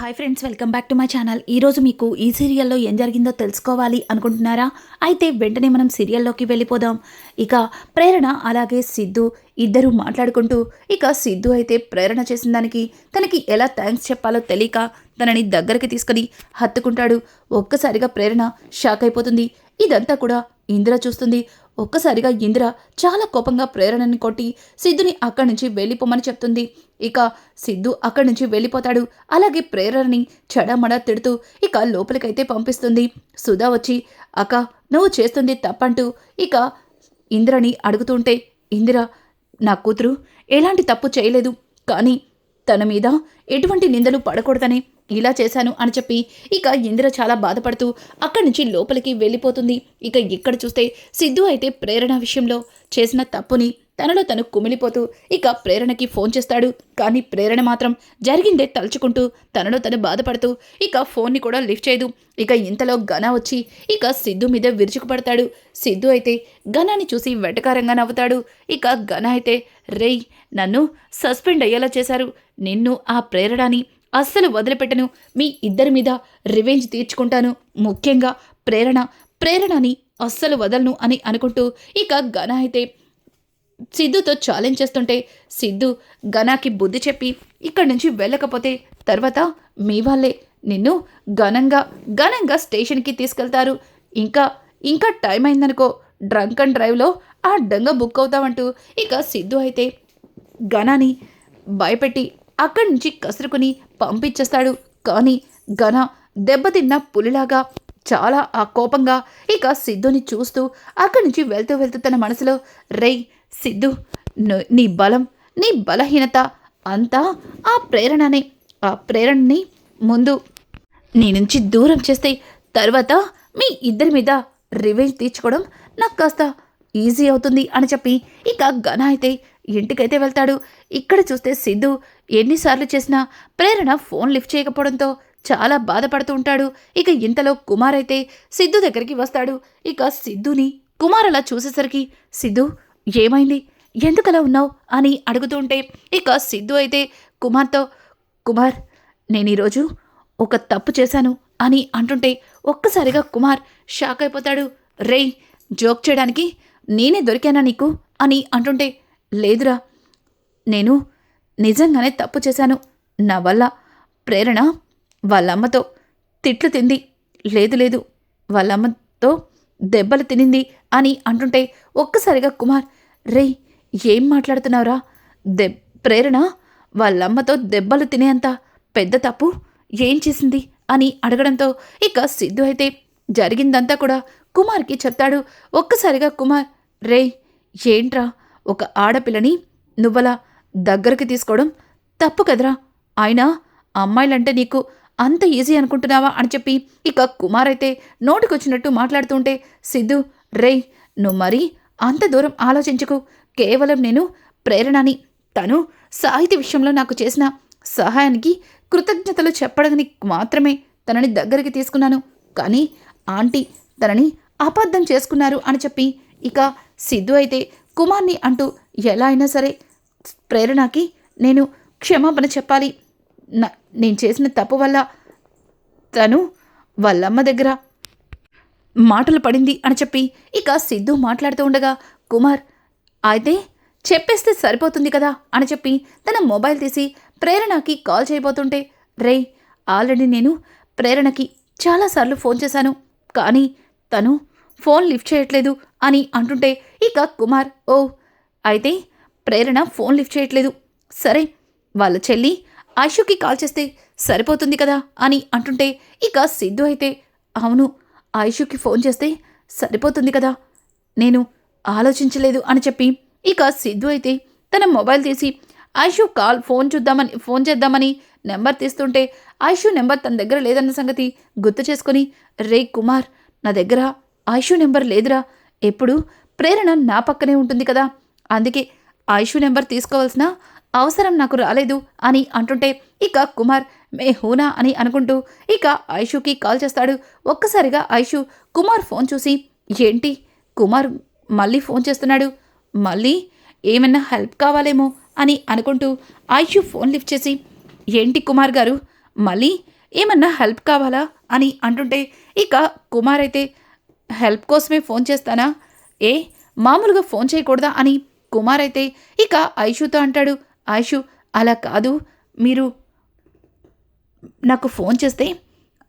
Hi friends welcome back to my channel. ఈరోజు మీకు ఈ సీరియల్లో ఏం జరిగిందో తెలుసుకోవాలి అనుకుంటున్నారా? అయితే వెంటనే మనం సీరియల్లోకి వెళ్ళిపోదాం. ఇక ప్రేరణ అలాగే సిద్ధు ఇద్దరు మాట్లాడుకుంటూ ఇక సిద్ధు అయితే ప్రేరణ చేసిన దానికి తనకి ఎలా థ్యాంక్స్ చెప్పాలో తెలియక తనని దగ్గరికి తీసుకొని హత్తుకుంటాడు. ఒక్కసారిగా ప్రేరణ షాక్ అయిపోతుంది. ఇదంతా కూడా ఇందిర చూస్తుంది. ఒక్కసారిగా ఇందిర చాలా కోపంగా ప్రేరణని కొట్టి సిద్ధుని అక్కడి నుంచి వెళ్ళిపోమని చెప్తుంది. ఇక సిద్ధు అక్కడి నుంచి వెళ్ళిపోతాడు. అలాగే ప్రేరణని చెడమడ తిడుతూ ఇక లోపలికైతే పంపిస్తుంది. సుధా వచ్చి అక్క నువ్వు చేస్తుంది తప్పంటూ ఇక ఇందిరని అడుగుతుంటే ఇందిర నా కూతురు ఎలాంటి తప్పు చేయలేదు. కానీ తన మీద ఎటువంటి నిందలు పడకూడదని ఇలా చేశాను అని చెప్పి ఇక ఇందిర చాలా బాధపడుతూ అక్కడి నుంచి లోపలికి వెళ్ళిపోతుంది. ఇక ఇక్కడ చూస్తే సిద్ధు అయితే ప్రేరణ విషయంలో చేసిన తప్పుని తనలో తను కుమిలిపోతూ ఇక ప్రేరణకి ఫోన్ చేస్తాడు. కానీ ప్రేరణ మాత్రం జరిగిందే తలుచుకుంటూ తనలో తను బాధపడుతూ ఇక ఫోన్ని కూడా లిఫ్ట్ చేయదు. ఇక ఇంతలో ఘన వచ్చి ఇక సిద్ధు మీద విరుచుకుపడతాడు. సిద్ధు అయితే ఘనాన్ని చూసి వెటకారంగా నవ్వుతాడు. ఇక ఘన అయితే రేయ్ నన్ను సస్పెండ్ అయ్యేలా చేశారు. నిన్ను ఆ ప్రేరణని అస్సలు వదిలిపెట్టను. మీ ఇద్దరి మీద రివెంజ్ తీర్చుకుంటాను. ముఖ్యంగా ప్రేరణ. ప్రేరణని అస్సలు వదలను అని అనుకుంటూ ఇక ఘన అయితే సిద్ధుతో ఛాలెంజ్ చేస్తుంటే సిద్ధు ఘనాకి బుద్ధి చెప్పి ఇక్కడి నుంచి వెళ్ళకపోతే తర్వాత మీ వాళ్ళే నిన్ను ఘనంగా ఘనంగా స్టేషన్కి తీసుకెళ్తారు. ఇంకా ఇంకా టైం అయిందనుకో డ్రంక్ అండ్ డ్రైవ్లో ఆ డంగ బుక్ అవుతామంటూ ఇక సిద్ధు అయితే ఘనాని భయపెట్టి అక్కడి నుంచి కసురుకుని పంపించేస్తాడు. కానీ ఘన దెబ్బతిన్న పులిలాగా చాలా ఆ కోపంగా ఇక సిద్ధుని చూస్తూ అక్కడి నుంచి వెళ్తూ వెళ్తూ తన మనసులో రేయ్ సిద్ధు నీ బలం నీ బలహీనత అంతా ఆ ప్రేరణనే ఆ ప్రేరణని ముందు నీ నుంచి దూరం చేస్తే తర్వాత మీ ఇద్దరి మీద రివెంజ్ తీర్చుకోవడం నాకు కాస్త ఈజీ అవుతుంది అని చెప్పి ఇక ఘన అయితే ఇంటికైతే వెళ్తాడు. ఇక్కడ చూస్తే సిద్ధు ఎన్నిసార్లు చేసినా ప్రేరణ ఫోన్ లిఫ్ట్ చేయకపోవడంతో చాలా బాధపడుతూ ఉంటాడు. ఇక ఇంతలో కుమార్ అయితే సిద్ధు దగ్గరికి వస్తాడు. ఇక సిద్ధుని కుమార్ అలా చూసేసరికి సిద్ధు ఏమైంది? ఎందుకలా ఉన్నావు? అని అడుగుతుంటే ఇక సిద్ధు అయితే కుమార్తో కుమార్ నేను ఈరోజు ఒక తప్పు చేశాను అని అంటుంటే ఒక్కసారిగా కుమార్ షాక్ అయిపోతాడు. రేయ్ జోక్ చేయడానికి నేనే దొరికానా నీకు? అని అంటుంటే లేదురా నేను నిజంగానే తప్పు చేశాను. నా వల్ల ప్రేరణ వాళ్ళమ్మతో తిట్లు తింది. లేదు లేదు వాళ్ళమ్మతో దెబ్బలు తినింది అని అంటుంటే ఒక్కసారిగా కుమార్ రేయ్ ఏం మాట్లాడుతున్నావురా? దె ప్రేరణ వాళ్ళమ్మతో దెబ్బలు తినేంత పెద్ద తప్పు ఏం చేసింది? అని అడగడంతో ఇక సిద్ధు అయితే జరిగిందంతా కూడా కుమార్కి చెప్తాడు. ఒక్కసారిగా కుమార్ రేయ్ ఏంట్రా? ఒక ఆడపిల్లని నువ్వలా దగ్గరికి తీసుకోవడం తప్పు కదరా. అయినా అమ్మాయిలంటే నీకు అంత ఈజీ అనుకుంటున్నావా అని చెప్పి ఇక కుమార్ అయితే నోటికొచ్చినట్టు మాట్లాడుతుంటే సిద్ధు రేయ్ నువ్వు మరీ అంత దూరం ఆలోచించకు. కేవలం నేను ప్రేరణని తను సాహిత్య విషయంలో నాకు చేసిన సహాయానికి కృతజ్ఞతలు చెప్పడానికి మాత్రమే తనని దగ్గరికి తీసుకున్నాను. కానీ ఆంటీ తనని అపార్థం చేసుకున్నారు అని చెప్పి ఇక సిద్ధు అయితే కుమార్ని అంటూ ఎలా అయినా సరే ప్రేరణకి నేను క్షమాపణ చెప్పాలి. నా- నేను చేసిన తప్పు వల్ల తను వాళ్ళమ్మ దగ్గర మాటలు పడింది అని చెప్పి ఇక సిద్ధు మాట్లాడుతూ ఉండగా కుమార్ అయితే చెప్పేస్తే సరిపోతుంది కదా? అని చెప్పి తన మొబైల్ తీసి ప్రేరణకి కాల్ చేయబోతుంటే రే ఆల్రెడీ నేను ప్రేరణకి చాలాసార్లు ఫోన్ చేశాను కానీ తను ఫోన్ లిఫ్ట్ చేయట్లేదు అని అంటుంటే ఇక కుమార్ ఓ అయితే ప్రేరణ ఫోన్ లిఫ్ట్ చేయట్లేదు. సరే వాళ్ళ చెల్లి ఐషుకి కాల్ చేస్తే సరిపోతుంది కదా అని అంటుంటే ఇక సిద్ధు అయితే అవును ఐషుకి ఫోన్ చేస్తే సరిపోతుంది కదా నేను ఆలోచించలేదు అని చెప్పి ఇక సిద్ధు అయితే తన మొబైల్ తీసి ఐషు కాల్ ఫోన్ చూద్దామని ఫోన్ చేద్దామని నెంబర్ తీస్తుంటే ఐషు నెంబర్ తన దగ్గర లేదన్న సంగతి గుర్తు చేసుకొని రే కుమార్ నా దగ్గర ఐషు నెంబర్ లేదురా ఎప్పుడు ప్రేరణ నా పక్కనే ఉంటుంది కదా అందుకే ఆయుషు నెంబర్ తీసుకోవాల్సిన అవసరం నాకు రాలేదు అని అంటుంటే ఇక కుమార్ మే హూనా? అని అనుకుంటూ ఇక ఐషుకి కాల్ చేస్తాడు. ఒక్కసారిగా ఐషు కుమార్ ఫోన్ చూసి ఏంటి? కుమార్ మళ్ళీ ఫోన్ చేస్తున్నాడు. మళ్ళీ ఏమన్నా హెల్ప్ కావాలేమో? అని అనుకుంటూ ఐషు ఫోన్ లిఫ్ట్ చేసి ఏంటి కుమార్ గారు? మళ్ళీ ఏమన్నా హెల్ప్ కావాలా? అని అంటుంటే ఇక కుమార్ అయితే హెల్ప్ కోసమే ఫోన్ చేస్తానా? ఏ మామూలుగా ఫోన్ చేయకూడదా? అని కుమార్ అయితే ఇక ఐషుతో అంటాడు ఐషు అలా కాదు. మీరు నాకు ఫోన్ చేస్తే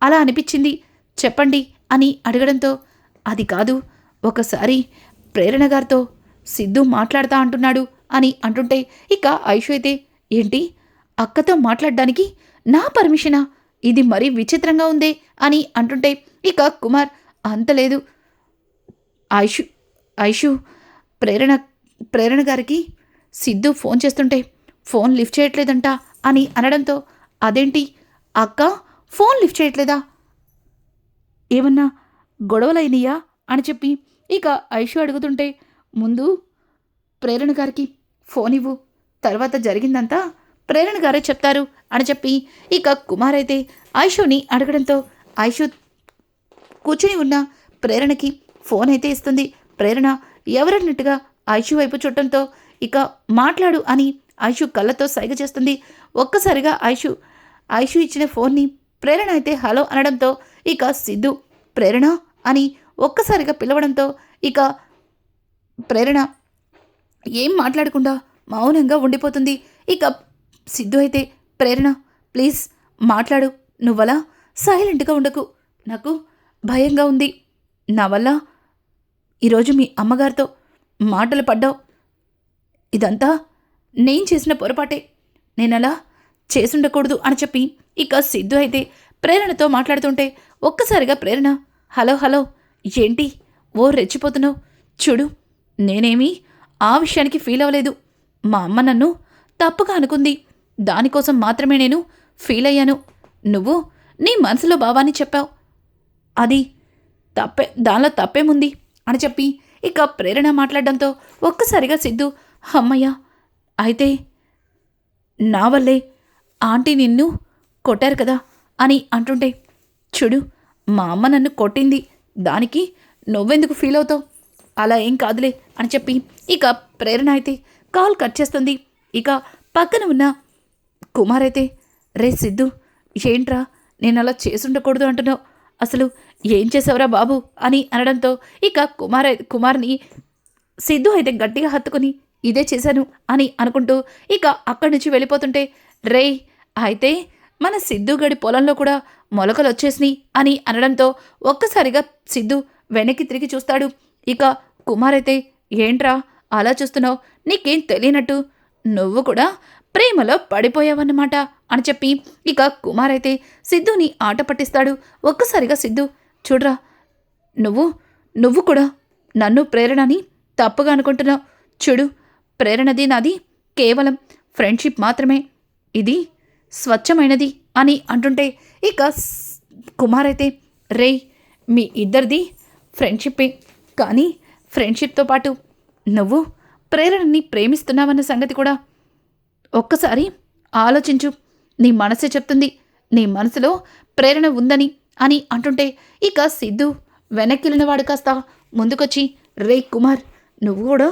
అలా అనిపించింది. చెప్పండి అని అడగడంతో అది కాదు. ఒకసారి ప్రేరణ గారితో సిద్ధు మాట్లాడతా అంటున్నాడు అని అంటుంటే ఇక ఐషు అయితే ఏంటి? అక్కతో మాట్లాడడానికి నా పర్మిషనా? ఇది మరీ విచిత్రంగా ఉందే అని అంటుంటే ఇక కుమార్ అంతలేదు ఐషు ఐషు ప్రేరణ ప్రేరణ గారికి సిద్ధు ఫోన్ చేస్తుంటే ఫోన్ లిఫ్ట్ చేయట్లేదంట అని అనడంతో అదేంటి? అక్క ఫోన్ లిఫ్ట్ చేయట్లేదా? ఏమన్నా గొడవలైనయా? అని చెప్పి ఇక ఐషు అడుగుతుంటే ముందు ప్రేరణ గారికి ఫోన్ ఇవ్వు తర్వాత జరిగిందంతా ప్రేరణ గారే చెప్తారు అని చెప్పి ఇక కుమార్ అయితే ఐషుని అడగడంతో ఐషు కూర్చుని ఉన్న ప్రేరణకి ఫోన్ అయితే ఇస్తుంది. ప్రేరణ ఎవరన్నట్టుగా ఐషు వైపు చుట్టంతో ఇక మాట్లాడు అని ఐషు కళ్ళతో సైగ చేస్తుంది. ఒక్కసారిగా ఐషు ఐషు ఇచ్చిన ఫోన్ని ప్రేరణ అయితే హలో అనడంతో ఇక సిద్ధు ప్రేరణ అని ఒక్కసారిగా పిలవడంతో ఇక ప్రేరణ ఏం మాట్లాడకుండా మౌనంగా ఉండిపోతుంది. ఇక సిద్ధు అయితే ప్రేరణ ప్లీజ్ మాట్లాడు నువ్వలా సైలెంట్గా ఉండకు. నాకు భయంగా ఉంది. నా వల్ల ఈరోజు మీ అమ్మగారితో మాటలు పడ్డావు. ఇదంతా నేను చేసిన పొరపాటే. నేనలా చేసుండకూడదు అని చెప్పి ఇక సిద్ధు అయితే ప్రేరణతో మాట్లాడుతుంటే ఒక్కసారిగా ప్రేరణ హలో హలో ఏంటి? ఓ రెచ్చిపోతున్నావు. చూడు నేనేమీ ఆ విషయానికి ఫీల్ అవ్వలేదు. మా అమ్మ నన్ను తప్పుగా అనుకుంది. దానికోసం మాత్రమే నేను ఫీల్ అయ్యాను. నువ్వు నీ మనసులో భావాన్ని చెప్పావు. అది తప్పే దానిలో తప్పేముంది? అని చెప్పి ఇక ప్రేరణ మాట్లాడడంతో ఒక్కసారిగా సిద్ధు అమ్మయ్య అయితే నా వల్లే ఆంటీ నిన్ను కొట్టారు కదా అని అంటుంటే చూడు మా అమ్మ నన్ను కొట్టింది దానికి నువ్వెందుకు ఫీల్ అవుతావు? అలా ఏం కాదులే అని చెప్పి ఇక ప్రేరణ అయితే కాల్ కట్ చేస్తుంది. ఇక పక్కన ఉన్న కుమార్ అయితే రే సిద్ధు ఏంట్రా నేను అలా చేసుండకూడదు అంటున్నావు. అసలు ఏం చేసావురా బాబు? అని అనడంతో ఇక కుమార్ కుమార్ని సిద్ధు అయితే గట్టిగా హత్తుకుని ఇదే చేశాను అని అనుకుంటూ ఇక అక్కడి నుంచి వెళ్ళిపోతుంటే రే అయితే మన సిద్ధుగడి పొలంలో కూడా మొలకలు వచ్చేసినాయి అని అనడంతో ఒక్కసారిగా సిద్ధు వెనక్కి తిరిగి చూస్తాడు. ఇక కుమార్ అయితే ఏంట్రా అలా చూస్తున్నావు? నీకేం తెలియనట్టు నువ్వు కూడా ప్రేమలో పడిపోయావన్నమాట అని చెప్పి ఇక కుమార్ అయితే సిద్ధుని ఆట పట్టిస్తాడు. ఒక్కసారిగా సిద్ధు చూడరా నువ్వు నువ్వు కూడా నన్ను ప్రేరణని తప్పుగా అనుకుంటున్నావు. చూడు ప్రేరణది నాది. కేవలం ఫ్రెండ్షిప్ మాత్రమే. ఇది స్వచ్ఛమైనది అని అంటుంటే ఇక కుమార్ అయితే రేయ్ మీ ఇద్దరిది ఫ్రెండ్షిప్పే. కానీ ఫ్రెండ్షిప్తో పాటు నువ్వు ప్రేరణని ప్రేమిస్తున్నావన్న సంగతి కూడా ఒక్కసారి ఆలోచించు. నీ మనసే చెప్తుంది నీ మనసులో ప్రేరణ ఉందని అని అంటుంటే ఇక సిద్ధు వెనక్కిలినవాడు కాస్త ముందుకొచ్చి రే కుమార్ నువ్వు కూడా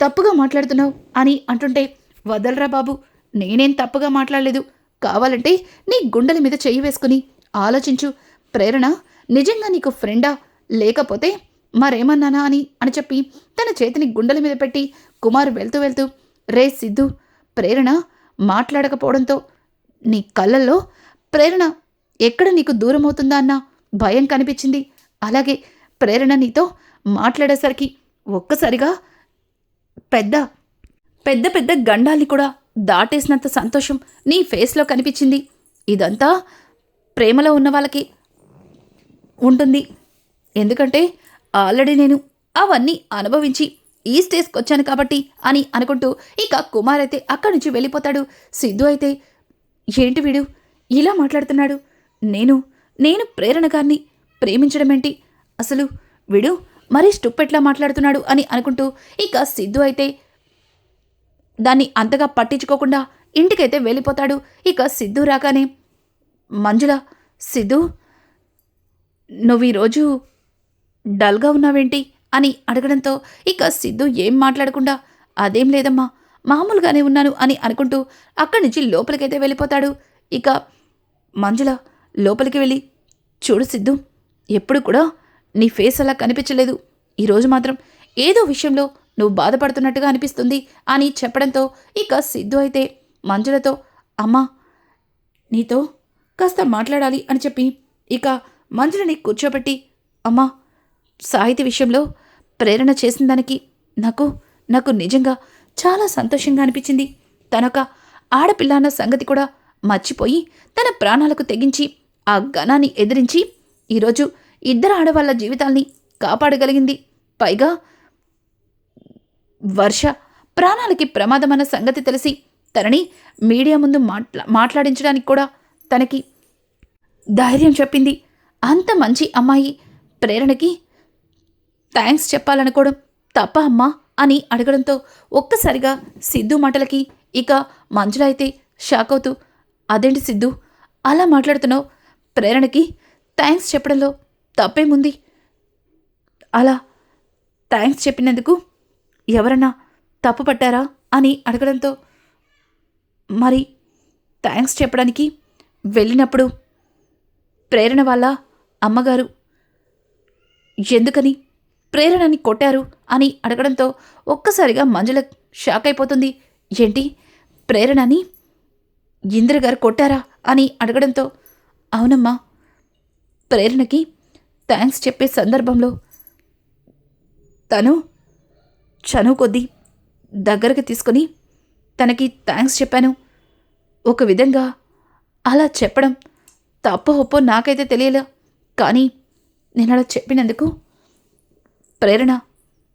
తప్పుగా మాట్లాడుతున్నావు అని అంటుంటే వదలరా బాబు నేనేం తప్పుగా మాట్లాడలేదు. కావాలంటే నీ గుండెల మీద చెయ్యి వేసుకుని ఆలోచించు. ప్రేరణ నిజంగా నీకు ఫ్రెండా? లేకపోతే మరేమన్నానా అని అని చెప్పి తన చేతిని గుండెల మీద పెట్టి కుమార్ వెళ్తూ వెళ్తూ రే సిద్ధు ప్రేరణ మాట్లాడకపోవడంతో నీ కళ్ళల్లో ప్రేరణ ఎక్కడ నీకు దూరం అవుతుందా అన్న భయం కనిపించింది. అలాగే ప్రేరణ నీతో మాట్లాడేసరికి ఒక్కసారిగా పెద్ద పెద్ద పెద్ద గండాల్ని కూడా దాటేసినంత సంతోషం నీ ఫేస్లో కనిపించింది. ఇదంతా ప్రేమలో ఉన్న వాళ్ళకి ఉంటుంది. ఎందుకంటే ఆల్రెడీ నేను అవన్నీ అనుభవించి ఈ స్టేజ్కి వచ్చాను కాబట్టి అని అనుకుంటూ ఇక కుమార్ అయితే అక్కడి నుంచి వెళ్ళిపోతాడు. సిద్ధు అయితే ఏంటి వీడు? ఇలా మాట్లాడుతున్నాడు? నేను నేను ప్రేరణ గారిని ప్రేమించడం ఏంటి? అసలు వీడు మరీ స్టుప్పెట్లా మాట్లాడుతున్నాడు? అని అనుకుంటూ ఇక సిద్ధు అయితే దాన్ని అంతగా పట్టించుకోకుండా ఇంటికైతే వెళ్ళిపోతాడు. ఇక సిద్ధు రాగానే మంజుల సిద్ధు నువ్వు ఈరోజు డల్గా ఉన్నావేంటి? అని అడగడంతో ఇక సిద్ధు ఏం మాట్లాడకుండా అదేం లేదమ్మా మామూలుగానే ఉన్నాను అని అనుకుంటూ అక్కడి నుంచి లోపలికైతే వెళ్ళిపోతాడు. ఇక మంజుల లోపలికి వెళ్ళి చూడు సిద్ధు ఎప్పుడు కూడా నీ ఫేస్ అలా కనిపించలేదు. ఈరోజు మాత్రం ఏదో విషయంలో నువ్వు బాధపడుతున్నట్టుగా అనిపిస్తుంది అని చెప్పడంతో ఇక సిద్ధు అయితే మంజులతో అమ్మా నీతో కాస్త మాట్లాడాలి అని చెప్పి ఇక మంజులని కూర్చోబెట్టి అమ్మా సాహితీ విషయంలో ప్రేరణ చేసిన దానికి నాకు నాకు నిజంగా చాలా సంతోషంగా అనిపించింది. తనొక ఆడపిల్ల అన్న సంగతి కూడా మర్చిపోయి తన ప్రాణాలకు తెగించి ఆ గణాన్ని ఎదిరించి ఈరోజు ఇద్దరు ఆడవాళ్ళ జీవితాల్ని కాపాడగలిగింది. పైగా వర్ష ప్రాణాలకి ప్రమాదమన్న సంగతి తెలిసి తనని మీడియా ముందు మాట్లా మాట్లాడించడానికి కూడా తనకి ధైర్యం చెప్పింది. అంత మంచి అమ్మాయి ప్రేరణకి థ్యాంక్స్ చెప్పాలనుకోవడం తప్ప అమ్మా అని అడగడంతో ఒక్కసారిగా సిద్ధు మాటలకి ఇక మంజుల అయితే షాక్ అవుతూ అదేంటి సిద్ధు? అలా మాట్లాడుతున్నావు? ప్రేరణకి థ్యాంక్స్ చెప్పడంలో తప్పేముంది? అలా థ్యాంక్స్ చెప్పినందుకు ఎవరన్నా తప్పు పట్టారా? అని అడగడంతో మరి థ్యాంక్స్ చెప్పడానికి వెళ్ళినప్పుడు ప్రేరణ వాళ్ళ అమ్మగారు ఎందుకని ప్రేరణని కొట్టారు అని అడగడంతో ఒక్కసారిగా మంజుల షాక్ అయిపోతుంది. ఏంటి? ప్రేరణని ఇందిర గారు కొట్టారా అని అడగడంతో అవునమ్మా ప్రేరణకి థ్యాంక్స్ చెప్పే సందర్భంలో తను చనువు కొద్దీ దగ్గరకు తీసుకొని తనకి థ్యాంక్స్ చెప్పాను. ఒక విధంగా అలా చెప్పడం తప్ప ఒప్పో నాకైతే తెలియలే. కానీ నేను అలా చెప్పినందుకు ప్రేరణ.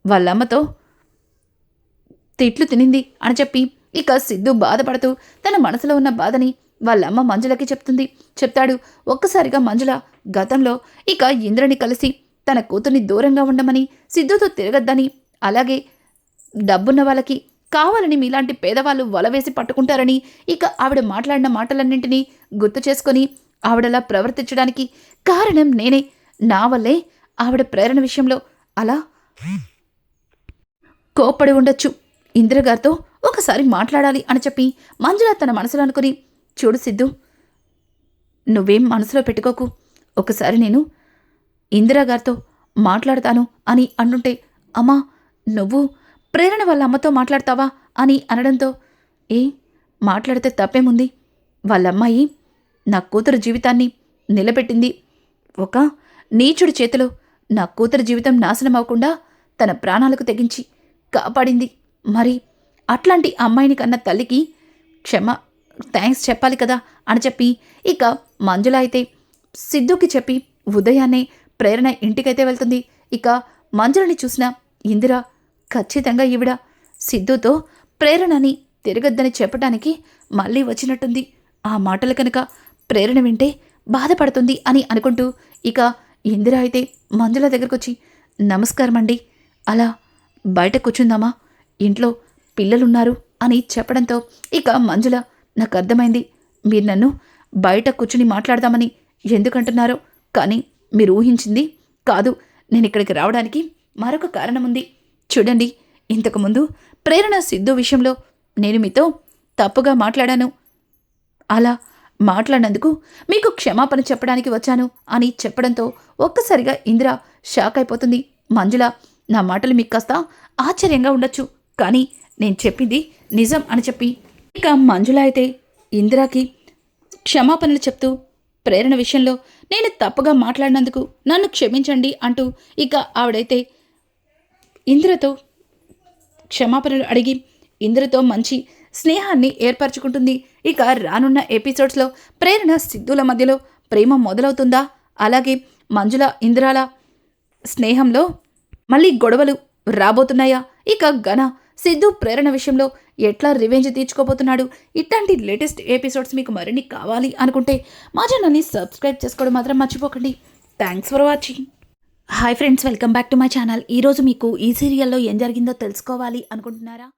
వాళ్ళమ్మతో తిట్లు తినింది అని చెప్పి ఇక సిద్ధు బాధపడుతూ తన మనసులో ఉన్న బాధని వాళ్ళమ్మ మంజులకి చెప్తుంది. చెప్తాడు. ఒక్కసారిగా మంజుల గతంలో ఇక ఇంద్రని కలిసి తన కూతుర్ని దూరంగా ఉండమని సిద్ధుతో తిరగద్దని అలాగే డబ్బున్న వాళ్ళకి కావాలని మీలాంటి పేదవాళ్ళు వలవేసి పట్టుకుంటారని ఇక ఆవిడ మాట్లాడిన మాటలన్నింటినీ గుర్తు చేసుకొని ఆవిడలా ప్రవర్తించడానికి కారణం నేనే. నా వల్లే ఆవిడ ప్రేరణ విషయంలో అలా? కోప్పడి ఉండొచ్చు. ఇందిరగారితో ఒకసారి మాట్లాడాలి అని చెప్పి మంజుల తన మనసులో అనుకుని చూడు సిద్ధు నువ్వేం మనసులో పెట్టుకోకు. ఒకసారి నేను ఇందిరాగారితో మాట్లాడతాను అని అంటుంటే అమ్మా నువ్వు ప్రేరణ వాళ్ళ అమ్మతో మాట్లాడతావా అని అనడంతో ఏ మాట్లాడితే తప్పేముంది? వాళ్ళమ్మాయి నా కూతురు జీవితాన్ని నిలబెట్టింది. ఒక నీచుడి చేతిలో నా కూతురు జీవితం నాశనం అవ్వకుండా తన ప్రాణాలకు తెగించి కాపాడింది. మరి అట్లాంటి అమ్మాయిని కన్న తల్లికి క్షమ థ్యాంక్స్ చెప్పాలి కదా అని చెప్పి ఇక మంజుల అయితే సిద్ధుకి చెప్పి ఉదయాన్నే ప్రేరణ ఇంటికైతే వెళ్తుంది. ఇక మంజులని చూసిన ఇందిర ఖచ్చితంగా ఈవిడ సిద్ధుతో ప్రేరణని తిరగద్దని చెప్పడానికి మళ్ళీ వచ్చినట్టుంది. ఆ మాటలు కనుక ప్రేరణ వింటే బాధపడుతుంది అని అనుకుంటూ ఇక ఇందిర అయితే మంజుల దగ్గరకు వచ్చి నమస్కారం అండి అలా బయట కూర్చుందామా? ఇంట్లో పిల్లలున్నారు అని చెప్పడంతో ఇక మంజుల నాకు అర్థమైంది. మీరు నన్ను బయట కూర్చుని మాట్లాడదామని ఎందుకంటున్నారో కానీ మీరు ఊహించింది కాదు. నేను ఇక్కడికి రావడానికి మరొక కారణం ఉంది చూడండి ఇంతకుముందు ప్రేరణ సిద్ధు విషయంలో నేను మీతో తప్పుగా మాట్లాడాను. అలా మాట్లాడినందుకు మీకు క్షమాపణ చెప్పడానికి వచ్చాను అని చెప్పడంతో ఒక్కసారిగా ఇందిర షాక్ అయిపోతుంది. మంజుల నా మాటలు మీకు కాస్త ఆశ్చర్యంగా ఉండొచ్చు కానీ నేను చెప్పింది నిజం అని చెప్పి. ఇక మంజుల అయితే ఇందిరాకి క్షమాపణలు చెప్తూ ప్రేరణ విషయంలో నేను తప్పుగా మాట్లాడినందుకు నన్ను క్షమించండి అంటూ ఇక ఆవిడైతే ఇందిరతో క్షమాపణలు అడిగి ఇంద్రతో మంచి స్నేహాన్ని ఏర్పరచుకుంటుంది. ఇక రానున్న ఎపిసోడ్స్లో ప్రేరణ సిద్ధుల మధ్యలో ప్రేమ మొదలవుతుందా? అలాగే మంజుల ఇందిరాల స్నేహంలో మళ్ళీ గొడవలు రాబోతున్నాయా? ఇక ఘన సిద్ధు ప్రేరణ విషయంలో ఎట్లా రివెంజ్ తీర్చుకోబోతున్నాడు? ఇట్లాంటి లేటెస్ట్ ఎపిసోడ్స్ మీకు మరిన్ని కావాలి అనుకుంటే మా ఛానల్ని సబ్స్క్రైబ్ చేసుకోవడం మాత్రం మర్చిపోకండి. Thanks for watching. Hi friends welcome back to my channel. ఈరోజు మీకు ఈ సీరియల్లో ఏం జరిగిందో తెలుసుకోవాలి అనుకుంటున్నారా?